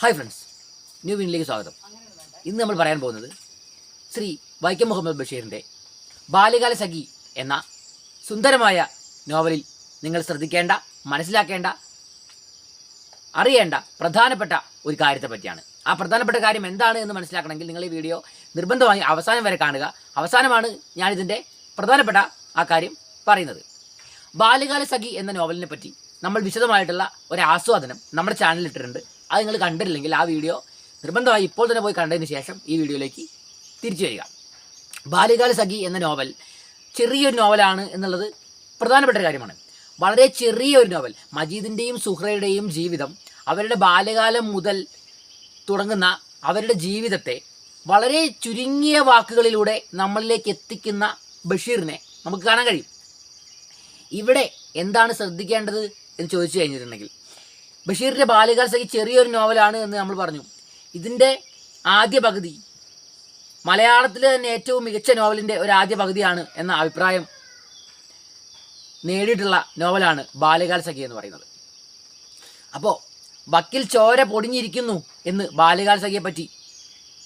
Hi friends new വിനിലേക്ക് സ്വാഗതം. ഇന്ന് നമ്മൾ പറയാൻ പോകുന്നത് ശ്രീ വൈക്കം മുഹമ്മദ് ബഷീറിന്റെ ബാല്യകാല സഖി എന്ന സുന്ദരമായ നോവലിൽ നിങ്ങൾ ശ്രദ്ധിക്കേണ്ട മനസ്സിലാക്കേണ്ട അറിയേണ്ട പ്രധാനപ്പെട്ട ഒരു കാര്യത്തെ പറ്റിയാണ്. ആ പ്രധാനപ്പെട്ട കാര്യം എന്താണ് എന്ന് മനസ്സിലാക്കണമെങ്കിൽ നിങ്ങൾ ഈ വീഡിയോ നിർബന്ധമായി അവസാനം വരെ കാണുക. അവസാനമാണ് ഞാനിതിന്റെ പ്രധാനപ്പെട്ട ആ കാര്യം പറയുന്നത്. ബാല്യകാല സഖി എന്ന നോവലിനെ പറ്റി നമ്മൾ വിശദമായിട്ടുള്ള ഒരു ആസ്വാദനം നമ്മുടെ ചാനലിൽ ഇട്ടിട്ടുണ്ട്. അത് നിങ്ങൾ കണ്ടിട്ടില്ലെങ്കിൽ ആ വീഡിയോ നിർബന്ധമായി ഇപ്പോൾ തന്നെ പോയി കണ്ടതിന് ശേഷം ഈ വീഡിയോയിലേക്ക് തിരിച്ചു വരിക. ബാല്യകാല സഖി എന്ന നോവൽ ചെറിയൊരു നോവലാണ് എന്നുള്ളത് പ്രധാനപ്പെട്ട കാര്യമാണ്. വളരെ ചെറിയ ഒരു നോവൽ. മജീദിന്റെയും സുഹ്രയുടെയും ജീവിതം അവരുടെ ബാല്യകാലം മുതൽ തുടങ്ങുന്ന അവരുടെ ജീവിതത്തെ വളരെ ചുരുങ്ങിയ വാക്കുകളിലൂടെ നമ്മളിലേക്ക് എത്തിക്കുന്ന ബഷീറിനെ നമുക്ക് കാണാൻ കഴിയും. ഇവിടെ എന്താണ് ശ്രദ്ധിക്കേണ്ടത് എന്ന് ചോദിച്ചു കഴിഞ്ഞിട്ടുണ്ടെങ്കിൽ ബഷീറിന്റെ ബാല്യകാല സഖി ചെറിയൊരു നോവലാണ് എന്ന് നമ്മൾ പറഞ്ഞു. ഇതിന്റെ ആദ്യ പകുതി മലയാളത്തിലെ തന്നെ ഏറ്റവും മികച്ച നോവലിന്റെ ഒരു ആദ്യ പകുതിയാണ് എന്ന അഭിപ്രായം നേടിയിട്ടുള്ള നോവലാണ് ബാല്യകാല സഖി എന്ന് പറയുന്നത്. അപ്പോൾ വക്കിൽ ചോര പൊടിഞ്ഞിരിക്കുന്നു എന്ന് ബാല്യകാല സഖിയെ പറ്റി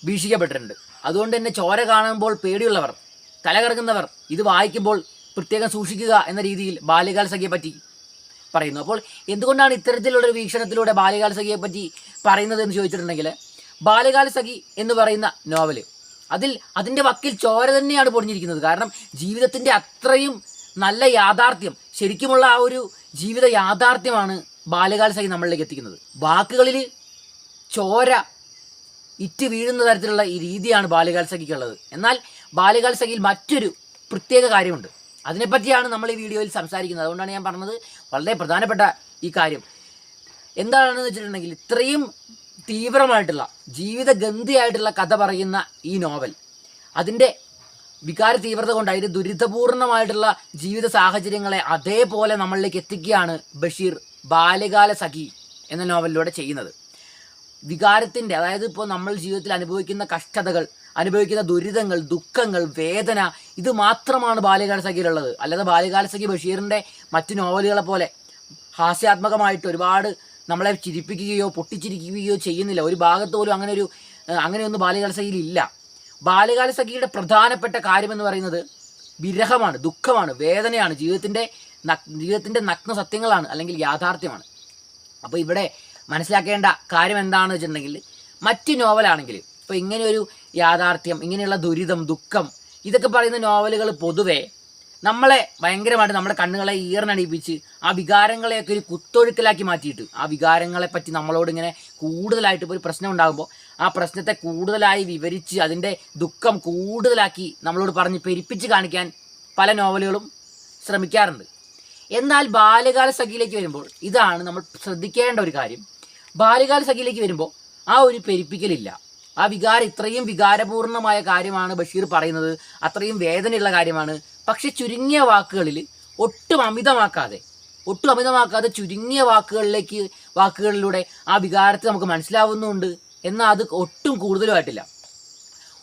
ഭീഷിക്കപ്പെട്ടിട്ടുണ്ട്. അതുകൊണ്ട് തന്നെ ചോര കാണുമ്പോൾ പേടിയുള്ളവർ തലകറങ്ങുന്നവർ ഇത് വായിക്കുമ്പോൾ പ്രത്യേകം സൂക്ഷിക്കുക എന്ന രീതിയിൽ ബാല്യകാല സഖിയെ പറ്റി പറയുന്നു. അപ്പോൾ എന്തുകൊണ്ടാണ് ഇത്തരത്തിലുള്ളൊരു വീക്ഷണത്തിലൂടെ ബാല്യകാല പറയുന്നത് എന്ന് ചോദിച്ചിട്ടുണ്ടെങ്കിൽ ബാല്യകാല സഖി എന്ന് പറയുന്ന നോവൽ അതിൽ അതിന്റെ വക്കിൽ ചോര തന്നെയാണ് പൊടിഞ്ഞിരിക്കുന്നത്. കാരണം ജീവിതത്തിന്റെ അത്രയും നല്ല യാഥാർത്ഥ്യം ശരിക്കുമുള്ള ആ ഒരു ജീവിത യാഥാർത്ഥ്യമാണ് ബാല്യകാല സഖി നമ്മളിലേക്ക് എത്തിക്കുന്നത്. വാക്കുകളിൽ ചോര ഇറ്റ് വീഴുന്ന തരത്തിലുള്ള ഈ രീതിയാണ് ബാല്യകാല സഖിക്കുള്ളത്. എന്നാൽ ബാല്യകാല സഖിയിൽ മറ്റൊരു പ്രത്യേക കാര്യമുണ്ട്. അതിനെപ്പറ്റിയാണ് നമ്മൾ ഈ വീഡിയോയിൽ സംസാരിക്കുന്നത്. അതുകൊണ്ടാണ് ഞാൻ പറഞ്ഞത് വളരെ പ്രധാനപ്പെട്ട ഈ കാര്യം. എന്താണെന്ന് വെച്ചിട്ടുണ്ടെങ്കിൽ ഇത്രയും തീവ്രമായിട്ടുള്ള ജീവിത ഗന്ധിയായിട്ടുള്ള കഥ പറയുന്ന ഈ നോവൽ അതിന്റെ വികാര തീവ്രത കൊണ്ട് അതിന്റെ ദുരിതപൂർണമായിട്ടുള്ള ജീവിത സാഹചര്യങ്ങളെ അതേപോലെ നമ്മളിലേക്ക് എത്തിക്കുകയാണ് ബഷീർ ബാല്യകാല സഖി എന്ന നോവലിലൂടെ ചെയ്യുന്നത്. വികാരത്തിന്റെ അതായത് ഇപ്പോൾ നമ്മൾ ജീവിതത്തിൽ അനുഭവിക്കുന്ന കഷ്ടതകൾ അനുഭവിക്കുന്ന ദുരിതങ്ങൾ ദുഃഖങ്ങൾ വേദന ഇത് മാത്രമാണ് ബാല്യകാല സഖിയിലുള്ളത്. അല്ലാതെ ബാല്യകാല സഖി ബഷീറിന്റെ മറ്റു നോവലുകളെ പോലെ ഹാസ്യാത്മകമായിട്ട് ഒരുപാട് നമ്മളെ ചിരിപ്പിക്കുകയോ പൊട്ടിച്ചിരിക്കുകയോ ചെയ്യുന്നില്ല. ഒരു ഭാഗത്ത് പോലും അങ്ങനെ ഒരു അങ്ങനെയൊന്നും ബാല്യകാല സഖിയിൽ ഇല്ല. ബാല്യകാല സഖിയുടെ പ്രധാനപ്പെട്ട കാര്യമെന്ന് പറയുന്നത് വിരഹമാണ് ദുഃഖമാണ് വേദനയാണ് ജീവിതത്തിന്റെ ജീവിതത്തിന്റെ നഗ്ന സത്യങ്ങളാണ് അല്ലെങ്കിൽ യാഥാർത്ഥ്യമാണ്. അപ്പോൾ ഇവിടെ മനസ്സിലാക്കേണ്ട കാര്യം എന്താണെന്ന് വെച്ചിട്ടുണ്ടെങ്കിൽ മറ്റ് നോവലാണെങ്കിൽ ഇപ്പോൾ ഇങ്ങനെയൊരു യാഥാർത്ഥ്യം ഇങ്ങനെയുള്ള ദുരിതം ദുഃഖം ഇതൊക്കെ പറയുന്ന നോവലുകൾ പൊതുവെ നമ്മളെ ഭയങ്കരമായിട്ട് നമ്മുടെ കണ്ണുകളെ ഈർന്നടിപ്പിച്ച് ആ വികാരങ്ങളെയൊക്കെ ഒരു കുത്തൊഴുക്കലാക്കി മാറ്റിയിട്ട് ആ വികാരങ്ങളെ പറ്റി നമ്മളോട് ഇങ്ങനെ കൂടുതലായിട്ട് ഒരു പ്രശ്നം ഉണ്ടാകുമ്പോൾ ആ പ്രശ്നത്തെ കൂടുതലായി വിവരിച്ച് അതിന്റെ ദുഃഖം കൂടുതലാക്കി നമ്മളോട് പറഞ്ഞ് പെരിപ്പിച്ച് കാണിക്കാൻ പല നോവലുകളും ശ്രമിക്കാറുണ്ട്. എന്നാൽ ബാല്യകാല സഖിയിലേക്ക് വരുമ്പോൾ ഇതാണ് നമ്മൾ ശ്രദ്ധിക്കേണ്ട ഒരു കാര്യം. ബാല്യകാല സഖിയിലേക്ക് വരുമ്പോൾ ആ ഒരു പെരിപ്പിക്കലില്ല. ആ വികാരം ഇത്രയും വികാരപൂർണമായ കാര്യമാണ് ബഷീർ പറയുന്നത്. അത്രയും വേദനയുള്ള കാര്യമാണ്. പക്ഷെ ചുരുങ്ങിയ വാക്കുകളിൽ ഒട്ടും അമിതമാക്കാതെ ഒട്ടും അമിതമാക്കാതെ ചുരുങ്ങിയ വാക്കുകളിലേക്ക് വാക്കുകളിലൂടെ ആ വികാരത്തെ നമുക്ക് മനസ്സിലാവുന്നുണ്ട് എന്നാൽ അത് ഒട്ടും കൂടുതലുമായിട്ടില്ല.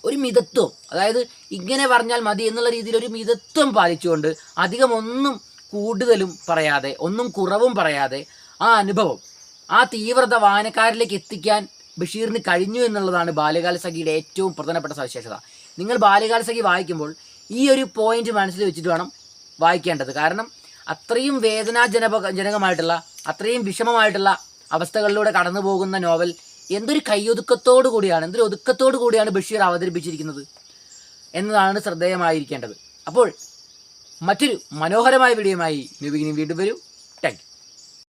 ഒരു മിതത്വം അതായത് ഇങ്ങനെ പറഞ്ഞാൽ മതി എന്നുള്ള രീതിയിൽ ഒരു മിതത്വം പാലിച്ചുകൊണ്ട് അധികം ഒന്നും കൂടുതലും പറയാതെ ഒന്നും കുറവും പറയാതെ ആ അനുഭവം ആ തീവ്രത വായനക്കാരിലേക്ക് എത്തിക്കാൻ ബഷീറിന് കഴിഞ്ഞു എന്നുള്ളതാണ് ബാല്യകാലസഖിയുടെ ഏറ്റവും പ്രധാനപ്പെട്ട സവിശേഷത. നിങ്ങൾ ബാല്യകാലസഖി വായിക്കുമ്പോൾ ഈ ഒരു പോയിന്റ് മനസ്സിൽ വെച്ചിട്ട് വേണം വായിക്കേണ്ടത്. കാരണം അത്രയും വേദനാജനപ ജനകമായിട്ടുള്ള അത്രയും വിഷമമായിട്ടുള്ള അവസ്ഥകളിലൂടെ കടന്നു പോകുന്ന നോവൽ എന്തൊരു കൈയൊതുക്കത്തോടു കൂടിയാണ് എന്തൊരു ഒതുക്കത്തോടു കൂടിയാണ് ബഷീർ അവതരിപ്പിച്ചിരിക്കുന്നത് എന്നതാണ് ശ്രദ്ധേയമായിരിക്കേണ്ടത്. അപ്പോൾ മറ്റൊരു മനോഹരമായ വീഡിയോയുമായി ബിഗിനിങ് വീണ്ടും വരും. താങ്ക്